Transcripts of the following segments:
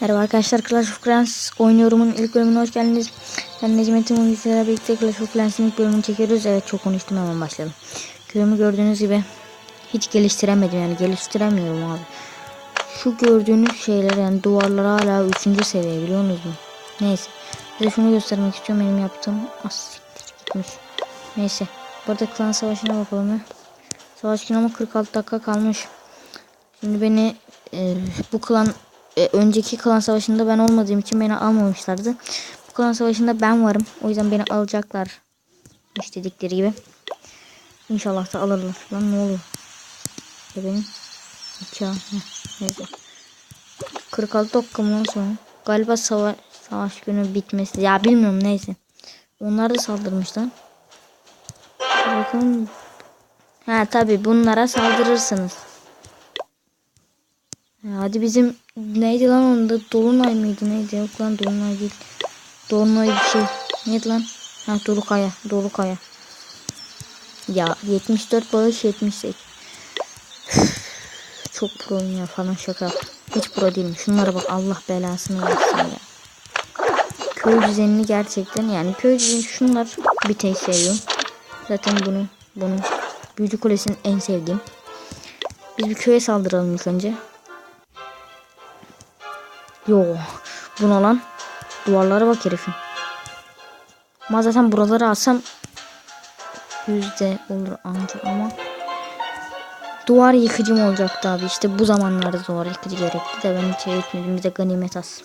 Merhaba arkadaşlar Clash of Clans oynuyorumun ilk bölümüne hoş geldiniz. Ben Necmettin sizlerle birlikte Clash of Clans'ın ilk bölümünü çekiyoruz. Evet çok konuştum hemen başlayalım. Köyümü gördüğünüz gibi hiç geliştiremedim yani geliştiremiyorum abi. Şu gördüğünüz şeyler yani duvarlar hala 3. seviye biliyor musunuz? Neyse. Size şunu göstermek istiyorum benim yaptığım. Az siktir gitmiş. Neyse. Burada klan savaşına bakalım. Savaş günü ama 46 dakika kalmış. Şimdi beni e, bu klan e, önceki klan savaşında ben olmadığım için beni almamışlardı. Bu klan savaşında ben varım. O yüzden beni alacaklar. istedikleri gibi. İnşallah da alırlar. Lan ne oluyor? Ya benim. Heh, Neyse. 46 dakika mı lan sonra? Galiba savaş, savaş günü bitmesi. Ya bilmiyorum neyse. Onlar da saldırmış lan. Dur bakalım. Ha tabi bunlara saldırırsınız. Hadi bizim neydi lan onda Dolunay mıydı neydi yok lan Dolunay değil. Dolunay bir şey. Neydi lan? Ha Dolukaya. Dolukaya. Ya 74 bağış 78. Çok proyum ya falan şaka. Hiç pro değilim. Şunlara bak Allah belasını versin ya. Köy düzenini gerçekten yani köy düzeni şunlar bir tek seviyorum. Zaten bunu bunu Büyücü Kulesi'nin en sevdiğim. Biz bir köye saldıralım ilk önce. Yo. Buna lan. Duvarlara bak herifin. Ama zaten buraları alsam yüzde olur anca ama duvar yıkıcım olacaktı abi. İşte bu zamanlarda duvar yıkıcı gerekti de ben hiç etmedim. Bize ganimet az.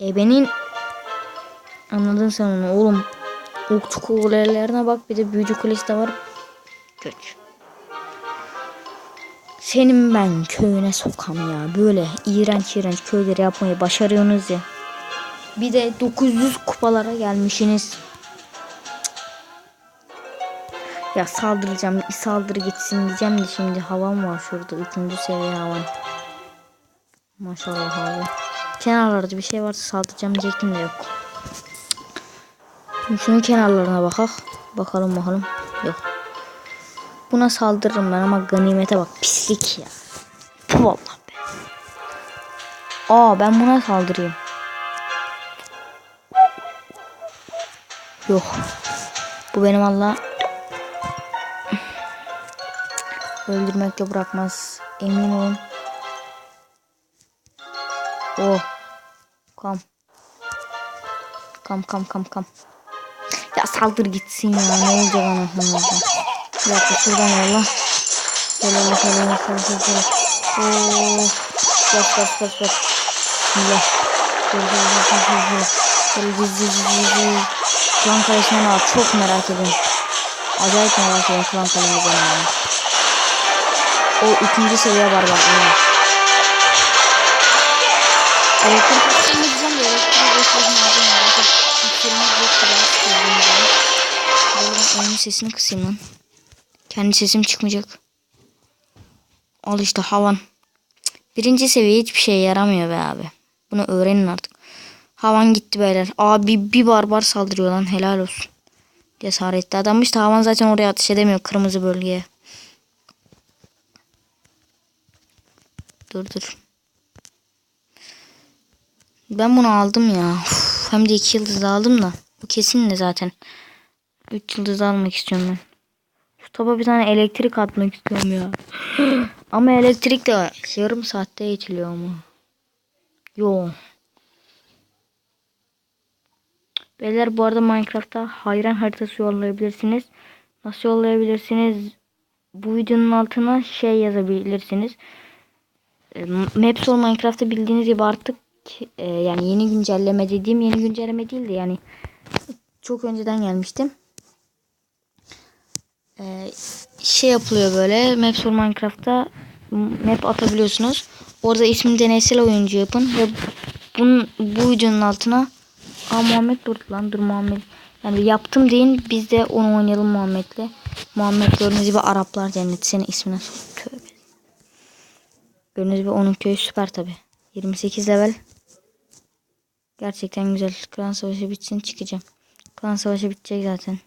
Ebenin anladın sen onu oğlum. Okçu kulelerine bak bir de büyücü kulesi de var. Göç. Senin ben köyüne sokam ya. Böyle iğrenç iğrenç köyleri yapmayı başarıyorsunuz ya. Bir de 900 kupalara gelmişsiniz. Ya saldıracağım. Bir saldırı gitsin diyeceğim de şimdi havam var şurada. Üçüncü seviye havan. Maşallah abi. Kenarlarda bir şey varsa saldıracağım diyecektim de yok. Şunun kenarlarına bakak. Bakalım bakalım. Yok. Buna saldırırım ben ama ganimete bak pislik ya. Puh Allah be. Aa ben buna saldırayım. Yok. Bu benim Allah öldürmekte bırakmaz. Emin olun. Oh. Kam. Kam kam kam kam. Ya saldır gitsin ya. Ne olacak anasını. Bir dakika şuradan yolla. Şöyle şöyle şöyle şöyle şöyle. Oo. Bas bas bas bas. Bismillah. Şöyle şöyle şöyle şöyle şöyle. Şöyle gizli gizli gizli. Klan kalesine ne var? Çok merak ediyorum. Acayip merak ediyorum klan kalesine ne var. O üçüncü seviye var bak. Evet. Elektrik kısmını diyeceğim de elektrik kısmını aldım. Kadar gördüğünüz gibi. Böyle oyunun sesini kısayım lan. Kendi sesim çıkmayacak. Al işte havan. Birinci seviye hiçbir şeye yaramıyor be abi. Bunu öğrenin artık. Havan gitti beyler. Abi bir barbar saldırıyor lan helal olsun. Cesaretli adammış da havan zaten oraya ateş edemiyor kırmızı bölgeye. Dur dur. Ben bunu aldım ya. Uf, hem de iki yıldız aldım da. Bu kesin de zaten. Üç yıldız almak istiyorum ben. Topa bir tane elektrik atmak istiyorum ya. ama elektrik de yarım saatte geçiliyor ama. Yo. Beyler bu arada Minecraft'ta hayran haritası yollayabilirsiniz. Nasıl yollayabilirsiniz? Bu videonun altına şey yazabilirsiniz. E, Mapsol Minecraft'ta bildiğiniz gibi artık e, yani yeni güncelleme dediğim yeni güncelleme değildi yani çok önceden gelmiştim. E, şey yapılıyor böyle Mapsol Minecraft'ta map atabiliyorsunuz. Orada ismini deneysel oyuncu yapın ve bunun, bu videonun altına Aa Muhammed dur lan dur Muhammed. Yani yaptım deyin biz de onu oynayalım Muhammed'le. Muhammed gördüğünüz gibi Araplar cenneti senin ismine tövbe. Gördüğünüz gibi onun köyü süper tabi. 28 level. Gerçekten güzel. Klan savaşı bitsin çıkacağım. Klan savaşı bitecek zaten.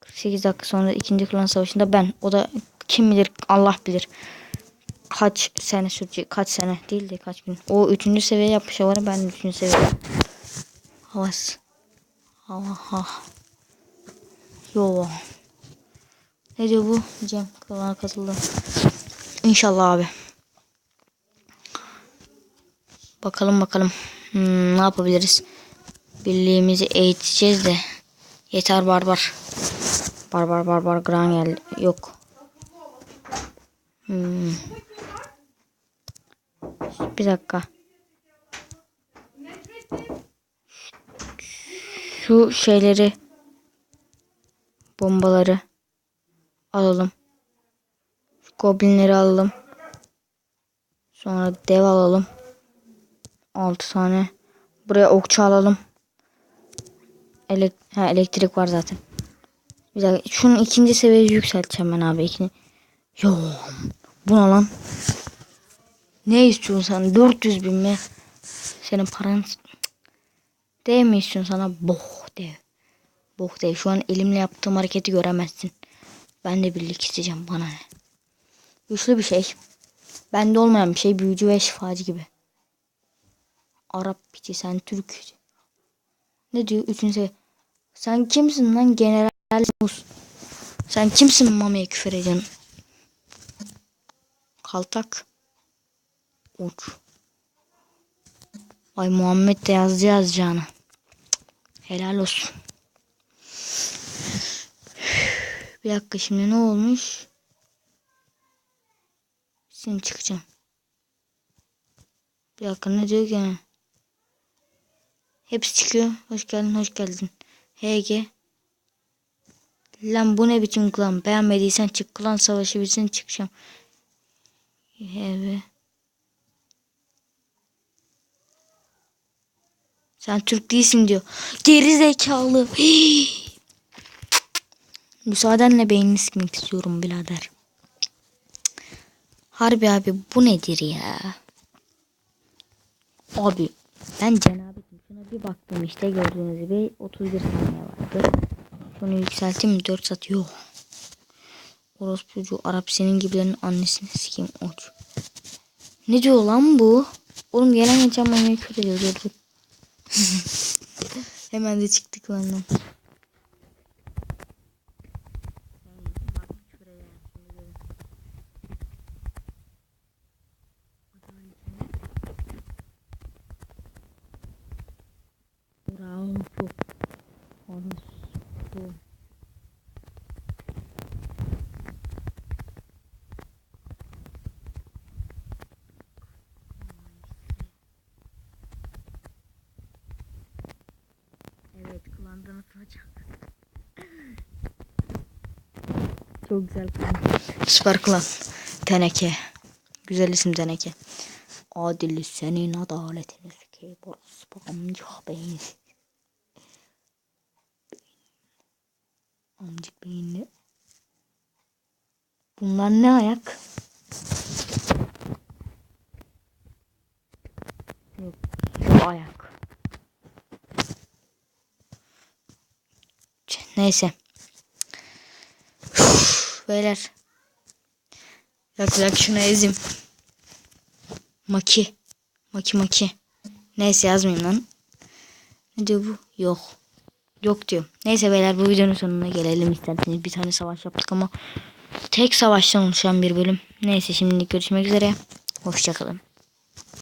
48 dakika sonra ikinci klan savaşında ben. O da kim bilir Allah bilir. kaç sene sürecek? Kaç sene değil de kaç gün. O üçüncü seviye yapmış var. Ben üçüncü seviye. Havas. Aha. Yo. Ne diyor bu? Cem kılana katıldı. İnşallah abi. Bakalım bakalım. Hmm, ne yapabiliriz? Birliğimizi eğiteceğiz de. Yeter barbar. Barbar barbar gran geldi. Yok. Hmm. Bir dakika. Şu şeyleri bombaları alalım. Şu goblinleri alalım. Sonra dev alalım. 6 tane. Buraya okçu alalım. Elek ha, elektrik var zaten. Bir dakika. Şunun ikinci seviyeyi yükselteceğim ben abi. İkinci. Yo. Bu ne lan? Ne istiyorsun sen? 400 bin mi? Senin paran. Dev mi istiyorsun sana? Boh dev. Boh dev. Şu an elimle yaptığım hareketi göremezsin. Ben de birlik isteyeceğim. Bana ne? Güçlü bir şey. Bende olmayan bir şey. Büyücü ve şifacı gibi. Arap piçi sen Türk. Ne diyor? Üçüncü. Sen kimsin lan general mus? Sen kimsin mamaya küfür ediyorsun? Kaltak. Uç. Ay Muhammed de yazdı yazacağını. Helal olsun. Bir dakika şimdi ne olmuş? Şimdi çıkacağım. Bir dakika ne diyor ki? Hepsi çıkıyor. Hoş geldin, hoş geldin. HG. Lan bu ne biçim klan? Beğenmediysen çık. Klan savaşı bitsin çıkacağım. Evet. Sen Türk değilsin diyor. Geri zekalı. Müsaadenle beynini sıkmak istiyorum birader. Harbi abi bu nedir ya? Abi ben cenabetim. Şuna bir baktım işte gördüğünüz gibi 31 saniye vardı. Şunu yükselteyim mi? 4 saat yok. Orospucu Arap senin gibilerin annesini sikeyim uç. Ne diyor lan bu? Oğlum gelen geçen manyağı kötü diyor. Dur dur. Hemen de çıktık benden. Çok güzel klan. Teneke. Güzel isim Teneke. Adil senin adaletini sikeyim. Orospu amca beyin. Amcık beyinli. Bunlar ne ayak? Yok. Bu ayak. Neyse. Beyler. Yak yak şunu ezim. Maki. Maki maki. Neyse yazmayayım lan. Ne diyor bu? Yok. Yok diyor. Neyse beyler bu videonun sonuna gelelim isterseniz. Bir tane savaş yaptık ama tek savaştan oluşan bir bölüm. Neyse şimdilik görüşmek üzere. Hoşçakalın.